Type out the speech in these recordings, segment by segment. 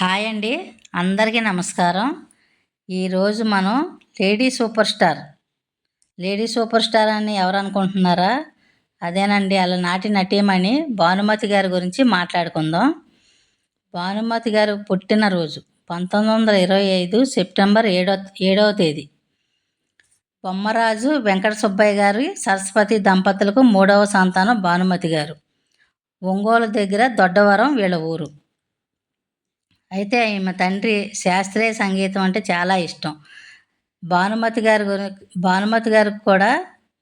Hi అండి అందరికీ నమస్కారం. ఈరోజు మనం lady super star. Lady super star అని ఎవరు అనుకుంటున్నారా? అదేనండి అలా నాటి నటీమణి భానుమతి గారి గురించి మాట్లాడుకుందాం. భానుమతి గారు పుట్టినరోజు పంతొమ్మిది వందల ఇరవై ఐదు సెప్టెంబర్ ఏడో ఏడవ తేదీ. బొమ్మరాజు వెంకట సుబ్బయ్య గారి సరస్వతి దంపతులకు మూడవ సంతానం భానుమతి గారు. ఒంగోలు దగ్గర దొడ్డవరం వీళ్ళ ఊరు. అయితే ఈమె తండ్రి శాస్త్రీయ సంగీతం అంటే చాలా ఇష్టం. భానుమతి గారి గురి భానుమతి గారికి కూడా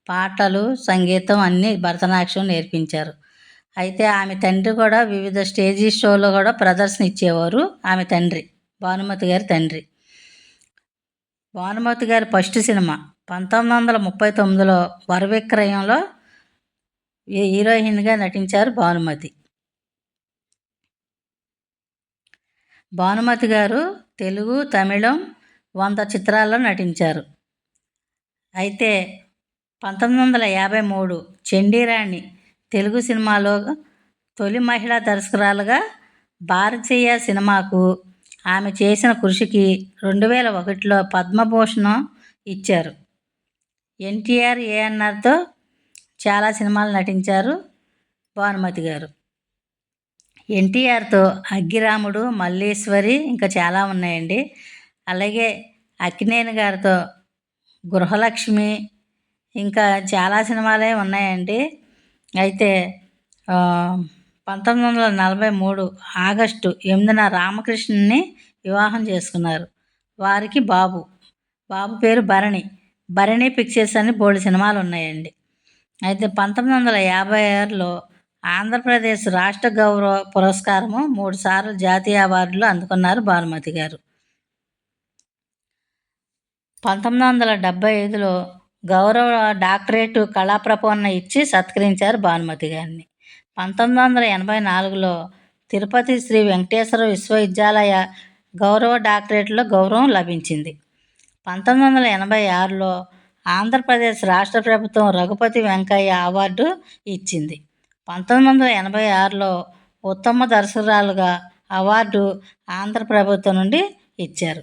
పాటలు సంగీతం అన్నీ భరతనాట్యం నేర్పించారు. అయితే ఆమె తండ్రి కూడా వివిధ స్టేజీ షోలో కూడా ప్రదర్శన ఇచ్చేవారు ఆమె తండ్రి భానుమతి గారి తండ్రి. భానుమతి గారి ఫస్ట్ సినిమా పంతొమ్మిది వందల ముప్పై తొమ్మిదిలో వరవిక్రయంలో హీరోయిన్గా నటించారు భానుమతి. భానుమతి గారు తెలుగు తమిళం వంద చిత్రాల్లో నటించారు. అయితే పంతొమ్మిది వందల యాభై మూడు చండీరాణి తెలుగు సినిమాలో తొలి మహిళా దర్శకురాలుగా భారతీయ సినిమాకు ఆమె చేసిన కృషికి రెండు వేల ఒకటిలో పద్మభూషణం ఇచ్చారు. ఎన్టీఆర్ ఏఎన్ఆర్తో చాలా సినిమాలు నటించారు భానుమతి గారు. ఎన్టీఆర్తో అగ్గిరాముడు మల్లీశ్వరి ఇంకా చాలా ఉన్నాయండి. అలాగే అక్కినేని గారితో గృహలక్ష్మి ఇంకా చాలా సినిమాలే ఉన్నాయండి. అయితే పంతొమ్మిది వందల నలభై మూడు ఆగస్టు ఎనిమిదిన రామకృష్ణుని వివాహం చేసుకున్నారు. వారికి బాబు. బాబు పేరు భరణి. భరణి పిక్చర్స్ అని బోల్డ్ సినిమాలు ఉన్నాయండి. అయితే పంతొమ్మిది వందల యాభై ఆరులో ఆంధ్రప్రదేశ్ రాష్ట్ర గౌరవ పురస్కారము మూడుసార్లు జాతీయ అవార్డులు అందుకున్నారు భానుమతి గారు. పంతొమ్మిది వందల డెబ్బై ఐదులో గౌరవ డాక్టరేట్ కళాప్రపన్న ఇచ్చి సత్కరించారు భానుమతి గారిని. పంతొమ్మిది వందల ఎనభై నాలుగులో తిరుపతి శ్రీ వెంకటేశ్వర విశ్వవిద్యాలయ గౌరవ డాక్టరేట్లో గౌరవం లభించింది. పంతొమ్మిది వందల ఎనభై ఆరులో ఆంధ్రప్రదేశ్ రాష్ట్ర ప్రభుత్వం రఘుపతి వెంకయ్య అవార్డు ఇచ్చింది. పంతొమ్మిది వందల ఎనభై ఆరులో ఉత్తమ దర్శకురాలుగా అవార్డు ఆంధ్ర ప్రభుత్వం నుండి ఇచ్చారు.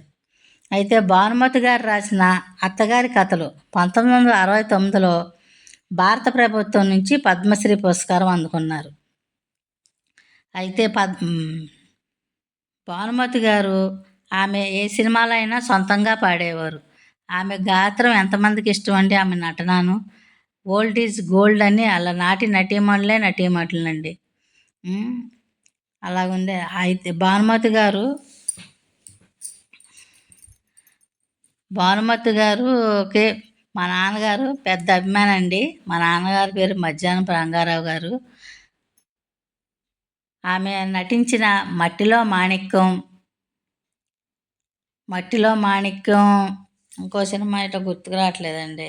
అయితే భానుమతి గారు రాసిన అత్తగారి కథలు పంతొమ్మిది వందల అరవై తొమ్మిదిలో భారత ప్రభుత్వం నుంచి పద్మశ్రీ పురస్కారం అందుకున్నారు. అయితే పద్ భానుమతి గారు ఆమె ఏ సినిమాలో అయినా సొంతంగా పాడేవారు. ఆమె గాత్రం ఎంతమందికి ఇష్టం అంటే ఆమె నటనను ఓల్డ్ ఈజ్ గోల్డ్ అని అలా నాటి నటీమణులే నటీమణులండి అలాగుండే అయితే భానుమతి గారు భానుమతి గారుకి మా నాన్నగారు పెద్ద అభిమానం అండి మా నాన్నగారి పేరు మధ్యాహ్నం రంగారావు గారు. ఆమె నటించిన మట్టిలో మాణిక్యం మట్టిలో మాణిక్యం ఇంకో సినిమా ఇట్లా గుర్తుకు రావట్లేదండి.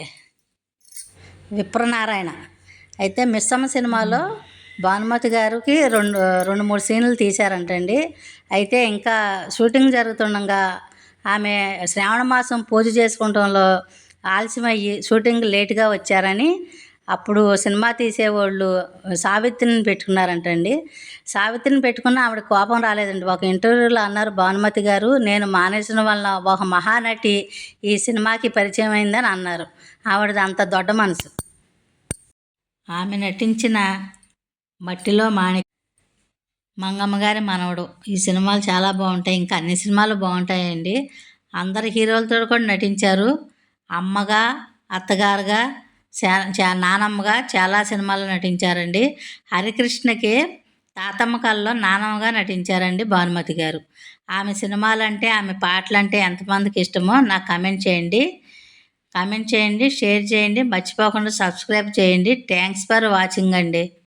విప్రనారాయణ. అయితే మిస్సమ్మ సినిమాలో భానుమతి గారికి రెండు రెండు మూడు సీన్లు తీశారంటండి. అయితే ఇంకా షూటింగ్ జరుగుతుండగా ఆమె శ్రావణ మాసం పూజ చేసుకుంటంలో ఆలస్యమయ్యి షూటింగ్ లేటుగా వచ్చారని అప్పుడు సినిమా తీసేవాళ్ళు సావిత్రిని పెట్టుకున్నారంటండి. సావిత్రిని పెట్టుకున్న ఆవిడ కోపం రాలేదండి. ఒక ఇంటర్వ్యూలో అన్నారు భానుమతి గారు నేను మానేసిన వల్ల ఒక మహానటి ఈ సినిమాకి పరిచయం అయిందని అన్నారు. ఆవిడది అంత దొడ్డ మనసు. ఆమె నటించిన మట్టిలో మాణి మంగమ్మ గారి మనవడు. ఈ సినిమాలు చాలా బాగుంటాయి. ఇంకా అన్ని సినిమాలు బాగుంటాయండి. అందరు హీరోలతో కూడా నటించారు. అమ్మగా అత్తగారుగా చా నానమ్మగా చాలా సినిమాలు నటించారండి. హరికృష్ణకి తాతమ్మ కళ్ళలో నానమ్మగా నటించారండి భానుమతి గారు. ఆమె సినిమాలంటే ఆమె పాటలంటే ఎంతమందికి ఇష్టమో నాకు కమెంట్ చేయండి. కమెంట్ చేయండి షేర్ చేయండి మర్చిపోకుండా సబ్స్క్రైబ్ చేయండి. థ్యాంక్స్ ఫర్ వాచింగ్ అండి.